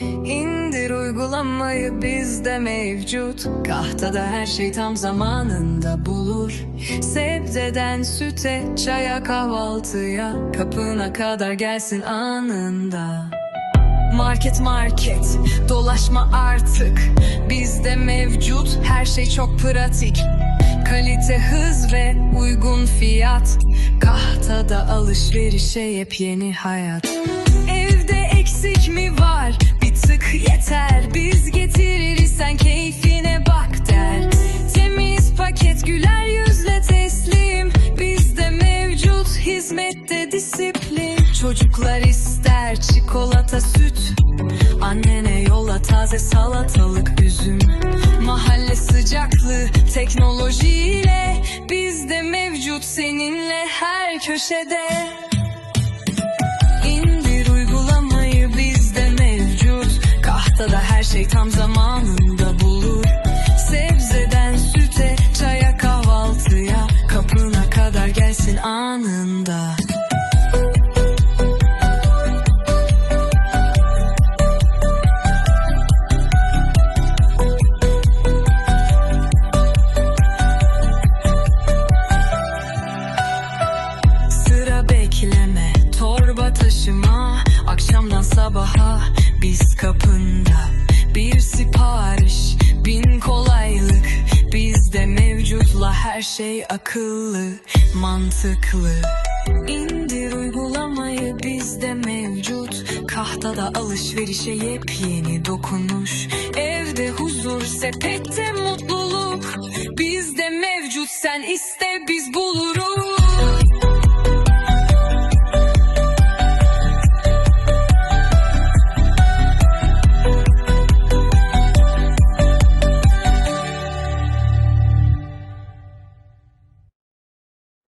İndir uygulamayı bizde mevcut. Kahtada her şey tam zamanında bulur. Sebzeden süte, çaya kahvaltıya Kapına kadar gelsin anında. Market market dolaşma artık. Bizde mevcut her şey çok pratik. Kalite hız ve uygun fiyat. Kahtada alışverişe yepyeni hayat hizmette disiplin. Çocuklar ister çikolata süt. Annene yolla taze salatalık üzüm. Mahalle sıcaklığı teknolojiyle. Bizde mevcut seninle her köşede. İndir uygulamayı bizde mevcut. Kahtada her şey tam zamanında Kadar gelsin anında. Sıra bekleme, torba taşıma. Akşamdan sabaha biz kapında Bir sipariş, her şey akıllı, mantıklı. İndir uygulamayı bizde mevcut. Kahtada alışverişe yepyeni dokunuş Evde huzur, sepette mutluluk. Bizde mevcut sen iste biz buluruz